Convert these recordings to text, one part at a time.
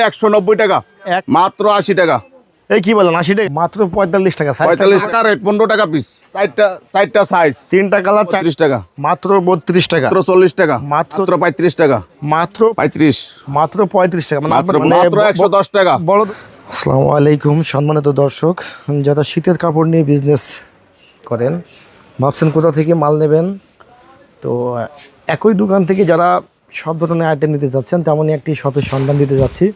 একশো নব্বই টাকা। মাত্র আশি টাকা। এই কি বলেন আশি টাকা? মাত্র পঁয়তাল্লিশ টাকা পঁয়তাল্লিশ টাকা রেট পনেরো টাকা পিস চারটা চারটা সাইজ তিনটা কালার চার পঁয়ত্রিশ টাকা। মাত্র বত্রিশ টাকা। মাত্র চল্লিশ টাকা। মাত্র- পঁয়ত্রিশ টাকা। মাত্র পঁয়ত্রিশ। মাত্র পঁয়ত্রিশ টাকা। মানে মাত্র মানে একশো দশ টাকা। বড় আসসালামু আলাইকুম সম্মানিত দর্শক। যারা শীতের কাপড় নিয়ে বিজনেস করেন ভাবছেন কোথা থেকে মাল নেবেন? তো একই দোকান থেকে যারা সব ধরনের আইটেম নিতে যাচ্ছেন তেমনই একটি শপের সন্ধান দিতে যাচ্ছি।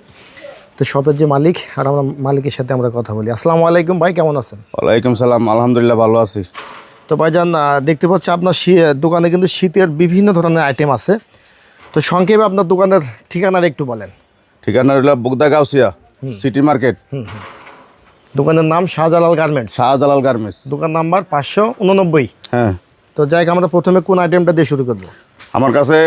তো শপের যে মালিক আর আমরা মালিকের সাথে আমরা কথা বলি। আসসালামু আলাইকুম ভাই কেমন আছেন? ওয়ালাইকুম সালাম আলহামদুলিল্লাহ ভালো আছি। তো ভাইজান দেখতে পাচ্ছি আপনার দোকানে কিন্তু শীতের বিভিন্ন ধরনের আইটেম আছে। তো সংক্ষেপে আপনার দোকানের ঠিকানাটা একটু বলেন। ঠিকানা রইল বুগদা গাউসিয়া সিটি মার্কেট। দোকানের নাম শাহজালাল গার্মেন্টস। শাহজালাল গার্মেন্টস। দোকান নাম্বার পাঁচশো উননব্বই। হ্যাঁ। তো যাই আমরা প্রথমে কোন আইটেমটা দিয়ে শুরু করব? আমার কাছে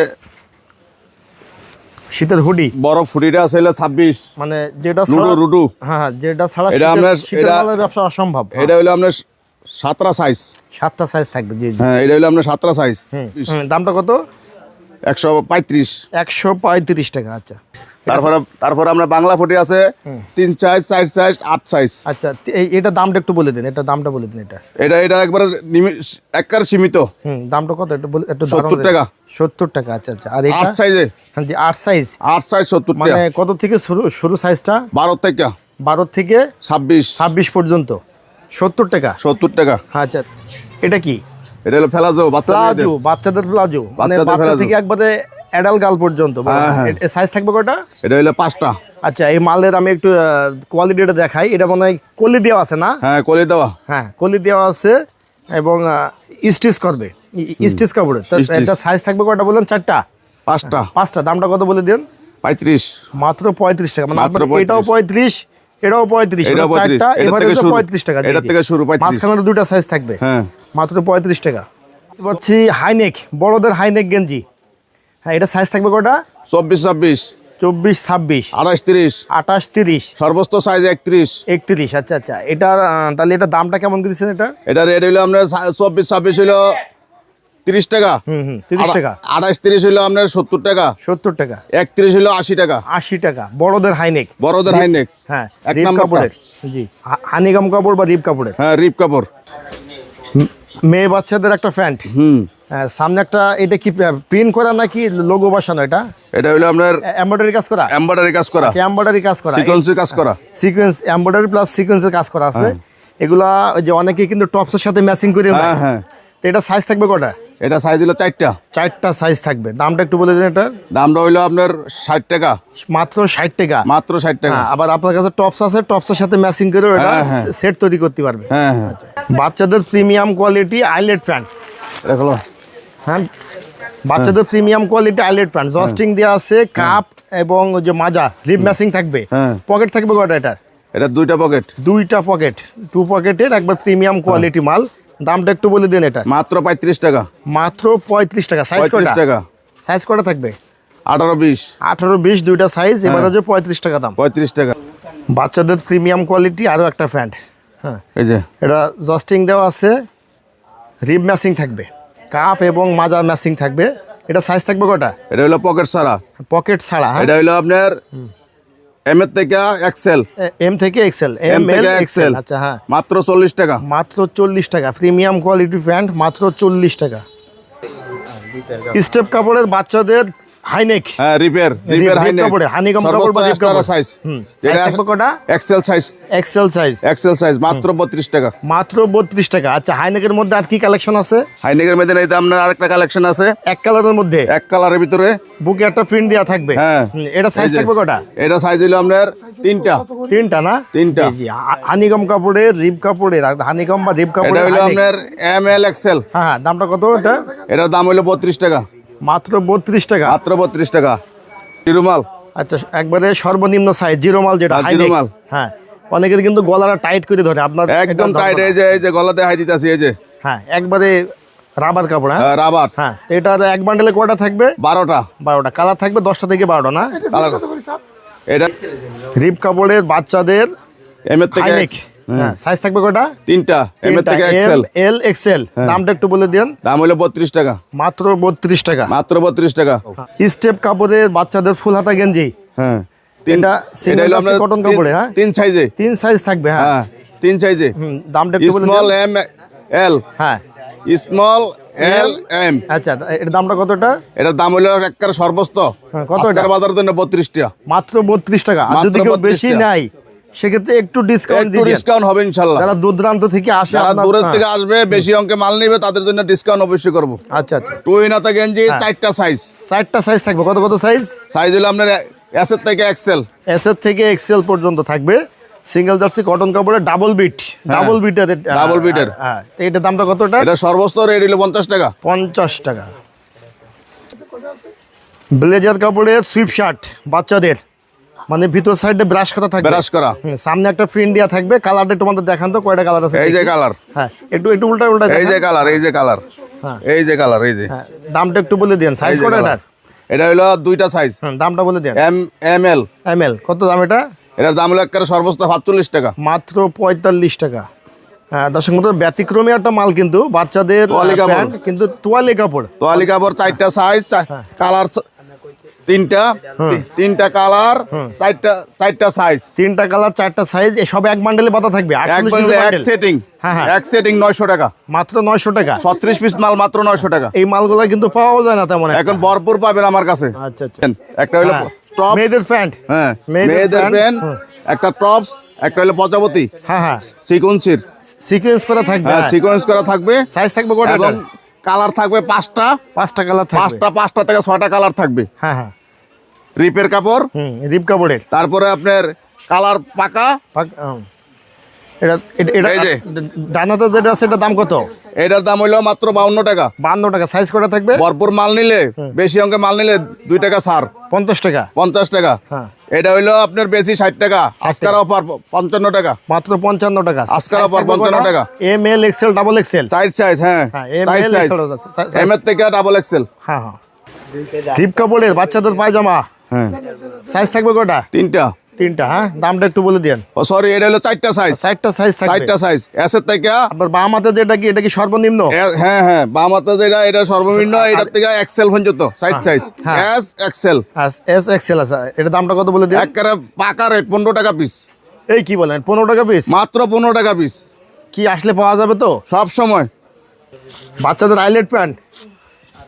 শীতের হুডি। বড় হুডিটা আছে হলো ছাব্বিশ। মানে যেটা রুডু রুডু হ্যাঁ হ্যাঁ যেটা ছাড়া এটা আপনার- শীতের মালের ব্যবসা অসম্ভব। এটা হলো আপনার সাতটা সাইজ সাতটা সাইজ থাকবে জি হ্যাঁ এটা হলো আপনার সাতটা সাইজ দামটা কত? একশো পঁয়ত্রিশ। একশো পঁয়ত্রিশ টাকা আচ্ছা। তারপরে তারপরে আমরা বাংলা ফুটি আছে তিন সাইজ চার সাইজ আট সাইজ আচ্ছা এই এটা দামটা একটু বলে দিন এটা দামটা বলে দিন এটা। এটা এটা একবারে একবার সীমিত। হুম দামটা কত? একটু বলে একটু 70 টাকা। সত্তর টাকা আচ্ছা আচ্ছা। আর আট এটা সাইজে হ্যাঁ জি আট সাইজ আট সাইজ সত্তর মানে কত থেকে শুরু শুরু সাইজটা বারো থেকে। বারো থেকে ছাব্বিশ। ছাব্বিশ পর্যন্ত। সত্তর টাকা। সত্তর টাকা। আচ্ছা এটা কি? এটা হলো বাচ্চা প্লাজো বাচ্চাদের প্লাজো। মানে বাচ্চাদের বাচ্চা থেকে একবারে অ্যাডাল গাল পর্যন্ত হ্যাঁ, হ্যাঁ। সাইজ থাকবে কটা এটা হলো পাঁচটা। আচ্ছা এই মালের আমি একটু কোয়ালিটিটা দেখাই। এটা মনে হয় কলি দেওয়া আছে না? হ্যাঁ কলি দেওয়া। হ্যাঁ কলি দেওয়া আছে এবং স্টিচ করবে। স্টিচ কাপড়ে। তো এটা সাইজ থাকবে কটা বললেন চারটা? পাঁচটা। পাঁচটা। দামটা কত বলে দেন? পঁয়ত্রিশ। মাত্র পঁয়ত্রিশ টাকা। মানে এটাও পঁয়ত্রিশ এটাও পঁয়ত্রিশ এটাও 35 এবার থেকে হচ্ছে শুরু। পঁয়ত্রিশ টাকা জি, থেকে শুরু 35 মাঝখানে দুটা সাইজ থাকবে। হ্যাঁ। মাত্র পঁয়ত্রিশ টাকা। পাচ্ছি হাইনেক বড়দের হাইনেক গেঞ্জি হ্যাঁ এটা সাইজ থাকবে কটা? চব্বিশ ছাব্বিশ। চব্বিশ ছাব্বিশ। আঠাশ তিরিশ। আঠাশ তিরিশ। সর্বোচ্চ সাইজ একত্রিশ। একত্রিশ আচ্ছা আচ্ছা। এটা তাহলে এটা দামটা কেমন দিচ্ছেন এটা এটা রেট হইল সা- চব্বিশ ছাব্বিশ হইল তিরিশ টাকা। হুম হুম তিরিশ টাকা। আঠাশ তিরিশ হইল আপনার সত্তর টাকা। সত্তর টাকা। একত্রিশ হইল আশি টাকা। আশি টাকা। বড়দের হাইনেক বড়দের হাইনেক হ্যাঁ এক কাপড়ের। জি। হা- হানিকাম কাপড় বা রিপ কাপড়ের? হ্যাঁ রিপ কাপড়। মেয়ে বাচ্চাদের একটা প্যান্ট। হুম। সামনে একটা এটা কি প্রিন্ট করা নাকি লোগো বসানো এটা? এটা হইল আপনার এমব্রয়ডারি কাজ করা? এম্বয়ডারি কাজ করা। এমব্রয়ডারি কাজ করা। সিকোয়েন্সের কাজ করা। সিকোয়েন্স এমব্রয়ডারি প্লাস সিকোয়েন্সের কাজ করা আছে। এগুলা যে অনেকে কিন্তু টপসের সাথে ম্যাচিং করে হ্যাঁ হ্যাঁ। তো এটা সাইজ থাকবে কটা? এটা সাইজ হলো চারটা। চারটা সাইজ থাকবে। দামটা একটু বলে দিন এটা। দামটা হইল আপনার ষাট টাকা। মাত্র ষাট টাকা? মাত্র ষাট টাকা। হ্যাঁ, আবার আপনার কাছে টপস আছে টপসের সাথে ম্যাচিং করে এটা হ্যাঁ, হ্যাঁ। সেট তৈরি করতে পারবে। হ্যাঁ হ্যাঁ। বাচ্চাদের প্রিমিয়াম কোয়ালিটি আইলেট প্যান্ট হলো হ্যাঁ বাচ্চাদের প্রিমিয়াম কোয়ালিটি আইলেট প্যান্ট জস্টিং দেওয়া আছে কাপ এবং যে মাজা লিপ ম্যাচিং থাকবে। হ্যাঁ। পকেট থাকবে কটা এটা এটা দুইটা পকেট দুইটা পকেট টু পকেটের একবার প্রিমিয়াম কোয়ালিটি মাল। দামটা একটু বলে দিন এটা। মাত্র পঁয়ত্রিশ টাকা। মাত্র পঁয়ত্রিশ টাকা। সাইজ পঁয়ত্রিশ কটা? টাকা। সাইজ কটা থাকবে? আঠারো বিশ। আঠারো বিশ দুইটা সাইজ এবার হচ্ছে পঁয়ত্রিশ টাকা দাম। পঁয়ত্রিশ টাকা। বাচ্চাদের প্রিমিয়াম কোয়ালিটি আরও একটা প্যান্ট হ্যাঁ। এই যে। এটা জস্টিং দেওয়া আছে। রিব ম্যাচিং থাকবে। কাপ এবং মাজা ম্যাচিং থাকবে। এটা সাইজ থাকবে কটা? এটা হলো পকেট ছাড়া। পকেট ছাড়া হ্যাঁ। এটা হইল আপনার এম এর থেকে এক্সেল এম থেকে এক্সেল এম এল থেকে এক্সেল এক্সেল আচ্ছা হ্যাঁ। মাত্র চল্লিশ টাকা। মাত্র চল্লিশ টাকা। প্রিমিয়াম কোয়ালিটি প্যান্ট মাত্র চল্লিশ টাকা। স্টেপ কাপড়ের বাচ্চাদের হাইনেক হ্যাঁ রিপেয়ার রিপেয়ার হাই কাপড়ে, honeycomb কাপড় বা কাপড়। সাইজ size থাকবে কটা? XL size XL size XL size মাত্র বত্রিশ টাকা। মাত্র বত্রিশ টাকা। আচ্ছা হাইনেকের মধ্যে আর কি কালেকশন আছে? হাইনেকের মধ্যে এই আপনার আরেকটা কালেকশন আছে। এক কালারের মধ্যে? এক কালারের ভিতরে। বুকে একটা প্রিন্ট দেওয়া থাকবে? হ্যাঁ। এটা সাইজ থাকবে কটা? এটা সাইজ হইল আপনার তিনটা। তিনটা না? তিনটা। হানিকম কাপড়ের রিব কাপড়ের আর হানিকম বা রিব এটা কাপড়ের হইল আপনার এম এল এক্সেল হ্যাঁ হ্যাঁ দামটা কত এটা? এটার দাম হইল বত্রিশ টাকা। মাত্র বত্রিশ টাকা। মাত্র বত্রিশ টাকা। তিরুমাল আচ্ছা একবারে সর্বনিম্ন সাইজ জিরো মাল যেটা হ্যাঁ, জিরো মাল। হ্যাঁ অনেকের কিন্তু গলাটা টাইট করে ধরে আপনার একদম টাইট এই যে এই যে গলাতে হাই দিতেছি এই যে। হ্যাঁ একবারে রাবার কাপড় হ্যাঁ? রাবার হ্যাঁ তো এটা এক বান্ডেলে কটা থাকবে? বারোটা। বারোটা। কালার থাকবে দশটা থেকে বারোটা না? কালার এটা রিপ কাপড়ের বাচ্চাদের এম এর থেকে হ্যাঁ সাইজ থাকবে কটা তিনটা এম এর থেকে এক্সেল এল এক্সেল দামটা একটু বলে দেন দাম হইল বত্রিশ টাকা। মাত্র বত্রিশ টাকা। মাত্র বত্রিশ টাকা। স্টেপ কাপড়ের বাচ্চাদের ফুল হাতা গেঞ্জি। হ্যাঁ। তিন এটা হলো কাপড়ে, হ্যাঁ? সাইজে তিন সাইজ থাকবে হ্যাঁ। হ্যাঁ তিন সাইজে দামটা একটু বলে স্মল এম এল হ্যাঁ। স্মল এল এম আচ্ছা এর দামটা কতটা এটার দাম হলো একবার হ্যাঁ, কত বাজারের জন্য বত্রিশ টাকা মাত্র বত্রিশ টাকা। আর মাত্র যদি কেউ বেশি নাই সেক্ষেত্রে একটু ডিসকাউন্ট একটু ডিসকাউন্ট হবে ইনশাল্লাহ। যারা দূর দূরান্ত থেকে আসে যারা দূরের হ্যাঁ, থেকে আসবে বেশি অঙ্কে মাল নিবে তাদের জন্য ডিসকাউন্ট অবশ্যই করব। আচ্ছা আচ্ছা। টুইনাতা গেঞ্জি হ্যাঁ। চারটা সাইজ চারটা সাইজ থাকবে। কত কত সাইজ সাইজ হলো আপনার এসের থেকে এক্সেল এস এর থেকে এক্সেল পর্যন্ত থাকবে। সিঙ্গেল জার্সি কটন কাপড়ের ডাবল বিট ডাবল বিটের beat এর। হ্যাঁ এটার দামটা কতটা এটা? সর্বোচ্চ রেট হলো পঞ্চাশ টাকা। পঞ্চাশ টাকা। ব্লেজার কাপড়ের সুইপ শার্ট বাচ্চাদের। মানে ভিতর সাইডে ব্রাশ করা থাকবে। ব্রাশ করা। সামনে একটা প্রিন্ট দেওয়া থাকবে কালারটা তোমাদের দেখান তো কয়টা কালার আছে এই যে কালার হ্যাঁ একটু একটু উল্টা উল্টা এই যে কালার এই যে কালার হ্যাঁ। এই যে কালার এই যে। হ্যাঁ দামটা একটু বলে দেন সাইজ কত। এটার? এটা হলো দুইটা সাইজ হুম, দামটা বলে দেন M M L M L কত দাম এটা? এটার দাম হলো একবারে সর্বোচ্চ সাতচল্লিশ টাকা। মাত্র পঁয়তাল্লিশ টাকা। হ্যাঁ দর্শক মতো ব্যতিক্রমী একটা মাল কিন্তু বাচ্চাদের। কিন্তু তোয়ালে কাপড়। তোয়ালি কাপড় চারটা সাইজ হ্যাঁ। কালার তিনটা তিনটা কালার চারটা চারটা সাইজ তিনটা কালার চারটা সাইজ সব এক বান্ডেলে পাতা থাকবে এক 48 bundle, piece এক bundle। সেটিং হ্যাঁ, হ্যাঁ। এক সেটিং নয়শো টাকা। মাত্র নয়শো টাকা। ছত্রিশ পিস মাল মাত্র নয়শো টাকা। এই মালগুলা কিন্তু পাওয়া যায় না তেমন এখন ভরপুর পাবেন আমার কাছে। আচ্ছা আচ্ছা। একটা হলো হ্যাঁ। টপ মেয়েদের প্যান্ট। হ্যাঁ মেয়েদের প্যান্ট। একটা টপস একটা হলো প্রজাপতি। হ্যাঁ হ্যাঁ। সিকুয়েন্সির। সিকোয়েন্স করা থাকবে হ্যাঁ সিকোয়েন্স করা থাকবে। সাইজ থাকবে কটা এবং কালার থাকবে পাঁচটা। পাঁচটা কালার থাকবে। পাঁচটা পাঁচটা থেকে ছয়টা কালার থাকবে। হ্যাঁ হ্যাঁ। রিপের কাপড়। হুম রিপ কাপড়ের। তারপরে আপনার কালার পাকা। এটা। ডানাতে যেটা এটার দাম কত? এটার দাম হইল মাত্র বাউন্ন টাকা। টাকা। সাইজ কটা থাকবে? ভরপুর মাল নিলে বেশি অঙ্কে মাল নিলে দুই টাকা ছাড়। পঞ্চাশ টাকা। পঞ্চাশ টাকা। হ্যাঁ। এটা হইল আপনার বেশি ষাট টাকা। আজকার অফার পঞ্চান্ন টাকা। মাত্র পঞ্চান্ন টাকা। অফার 55 টাকা। M L XL double XL size হ্যাঁ। হ্যাঁ, এম এর থেকে ডাবল এক্সেল হ্যাঁ হ্যাঁ। টিপ কাপড়ের বাচ্চাদের পায়জামা। হ্যাঁ। সাইজ থাকবে কটা? তিনটা। তিনটা হ্যাঁ? দামটা একটু বলে দেন ও সরি এটা হলো চারটা সাইজ চারটা সাইজ থাকবে। চারটা সাইজ এসের থেকে আপনার বাম হাতে যেটা কি এটা কি সর্বনিম্ন? হ্যাঁ হ্যাঁ বাম হাতে যেটা এটা সর্বনিম্ন এটার থেকে এক্সেল পর্যন্ত side size. S XL S XL আছে। এটা দামটা কত বলে দিন একেবারে পাকা রেট পনেরো টাকা পিস এই কি বলেন পনেরো টাকা পিস মাত্র পনেরো টাকা পিস কি আসলে পাওয়া যাবে তো? সব সময়। বাচ্চাদের আইলেট প্যান্ট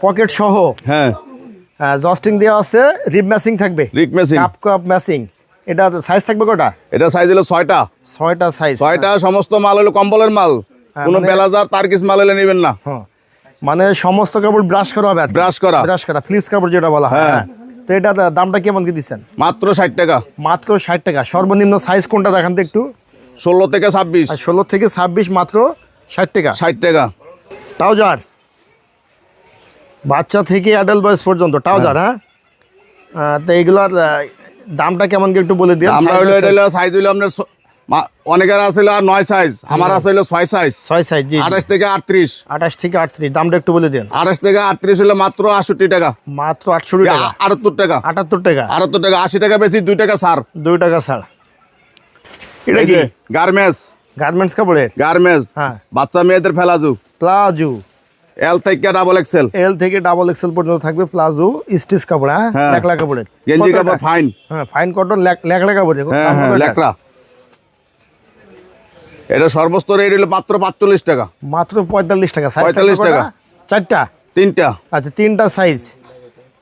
পকেট সহ। হ্যাঁ। জস্টিং দেওয়া আছে রিপ ম্যাচিং থাকবে। রিক মেশিন কাপ কাপ ম্যাচিং। এটা সাইজ থাকবে কটা? এটা সাইজ হলো ছয়টা। ছয়টা সাইজ ছয়টা সমস্ত মাল হলো কম্বলের মাল। কোনো মানে- বেলাজার তার কিস মাল হলে নেবেন না। হ্যাঁ। মানে সমস্ত কাপড় ব্রাশ করা হবে ব্রাশ করা। ব্রাশ করা ফ্লিপস কাপড় যেটা বলা হয় হ্যাঁ। হ্যাঁ। তো এটা দামটা কেমন কি দিচ্ছেন? মাত্র ষাট টাকা। মাত্র ষাট টাকা। সর্বনিম্ন সাইজ কোনটা দেখান তো একটু? ষোলো থেকে ছাব্বিশ। আর ষোলো থেকে ছাব্বিশ মাত্র ষাট টাকা। ষাট টাকা। ট্রাউজার বাচ্চা থেকে অ্যাডাল্ট বয়স পর্যন্ত ট্রাউজার হ্যাঁ। তো এইগুলার দামটা কেমন কি একটু বলে দিন? আমরা হইল এটা হলো সাইজ হইল আপনার অনেকের আছে হলো আর নয় সাইজ আমার আছে হলো ছয় সাইজ ছয় সাইজ জি আঠাশ থেকে আটত্রিশ। আঠাশ থেকে আটত্রিশ দামটা একটু বলে দিন। আঠাশ থেকে আটত্রিশ হলো মাত্র আটষট্টি টাকা। মাত্র আটষট্টি টাকা। আটাত্তর টাকা। আটাত্তর টাকা। আটাত্তর টাকা আশি টাকা বেশি দুই টাকা সার দুই টাকা ছাড়। এটা কি? গার্মেন্টস গার্মেন্টস কাপড়ের? গার্মেন্টস হ্যাঁ। বাচ্চা মেয়েদের ফেলাজু। প্লাজো। এল থেকে ডাবল এক্সেল এল থেকে ডাবল এক্সেল পর্যন্ত থাকবে প্লাজো স্টিচ কাপড় হ্যাঁ? হ্যাঁ। লেকড়া কাপড়ের গেঞ্জি কাপড় ফাইন হ্যাঁ ফাইন কটন লেকড়া কাপড় হ্যাঁ হ্যাঁ লেকড়া এটা সর্বোচ্চ রেট হলো মাত্র পাঁচচল্লিশ টাকা। মাত্র পঁয়তাল্লিশ টাকা। সাইজ 45 টাকা। চারটা? তিনটা। আচ্ছা তিনটা সাইজ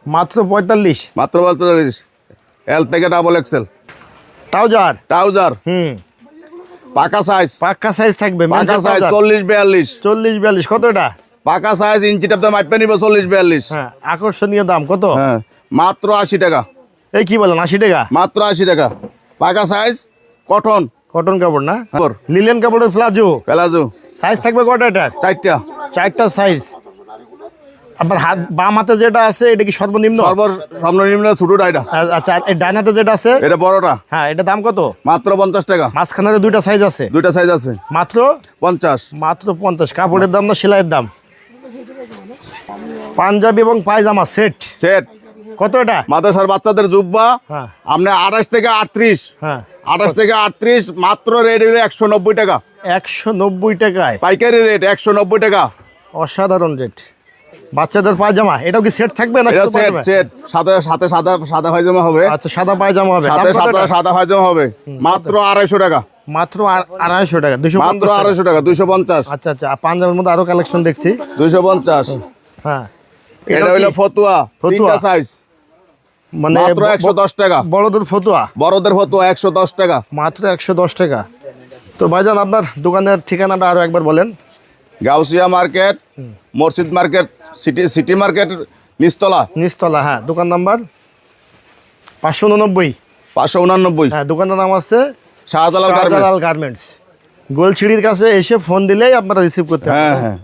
মাত্র পঁয়তাল্লিশ। মাত্র পঁয়তাল্লিশ। এল থেকে ডাবল এক্সেল ট্রাউজার ট্রাউজার হুম। পাকা সাইজ পাকা সাইজ থাকবে পাকা সাইজ চল্লিশ বিয়াল্লিশ। চল্লিশ বিয়াল্লিশ। কত এটা পাকা সাইজ ইঞ্চিটা তো মাইপে নিব চল্লিশ বিয়াল্লিশ। হ্যাঁ আকর্ষণীয় দাম কত? হ্যাঁ মাত্র আশি টাকা। এই কি বলেন আশি টাকা? মাত্র আশি টাকা। পাকা সাইজ কটন কটন কাপড় না? লিলেন কাপড়ের প্লাজো প্লাজো সাইজ থাকবে কটা এটা চারটা। চারটা সাইজ আপনার হাত বাম হাতে যেটা আছে এটা কি সর্বনিম্ন? সর্ব সর্বনিম্ন ছোট ডাইটা। আচ্ছা এই ডান হাতে যেটা আছে? এটা বড়টা। হ্যাঁ এটা দাম কত? মাত্র পঞ্চাশ টাকা। মাঝখানে দুইটা সাইজ আছে। দুইটা সাইজ আছে। মাত্র? পঞ্চাশ। মাত্র পঞ্চাশ। কাপড়ের দাম না সেলাইয়ের দাম? পাঞ্জাবি এবং পায়জামা সেট সেট কত এটা? মাদ্রাসার বাচ্চাদের জুব্বা হ্যাঁ। আপনি আঠাশ থেকে আটত্রিশ। হ্যাঁ। আঠাশ থেকে আটত্রিশ মাত্র রেট হলো একশো নব্বই টাকা। একশো নব্বই টাকায়? পাইকারি রেট একশো নব্বই টাকা। অসাধারণ রেট বাচ্চাদের পায়জামা এটাও কি সেট থাকবে না সেট সেট সাথে সাথে সাদা সাদা পায়জামা হবে। আচ্ছা সাদা পায়জামা হবে। সাথে সাদা সাদা পায়জামা হবে। মাত্র আড়াইশো টাকা। মাত্র আড়াইশো টাকা দুশো মাত্র আড়াইশো টাকা দুইশো পঞ্চাশ। আচ্ছা আচ্ছা পাঞ্জাবের মধ্যে আরও কালেকশন দেখছি। দুইশো পঞ্চাশ। হ্যাঁ। এটা এটা হইল ফতুয়া ফতুয়া? সাইজ মানে মাত্র একশো দশ টাকা। বড়দের ফতুয়া? বড়দের ফতুয়া একশো দশ টাকা। মাত্র একশো দশ টাকা। তো ভাইজান আপনার দোকানের ঠিকানাটা আরও একবার বলেন। গাউসিয়া মার্কেট মসজিদ মার্কেট সিটি সিটি মার্কেট নিস্তলা নিস্তলা হ্যাঁ দোকান নাম্বার পাঁচশো উননব্বই। পাঁচশো উনানব্বই। হ্যাঁ দোকানের নাম আছে শাহজালাল গার্মেন্টস গার্মেন্টস গোলছিড়ির কাছে এসে ফোন দিলেই আপনারা রিসিভ করতে হ্যাঁ পারবেন হ্যাঁ।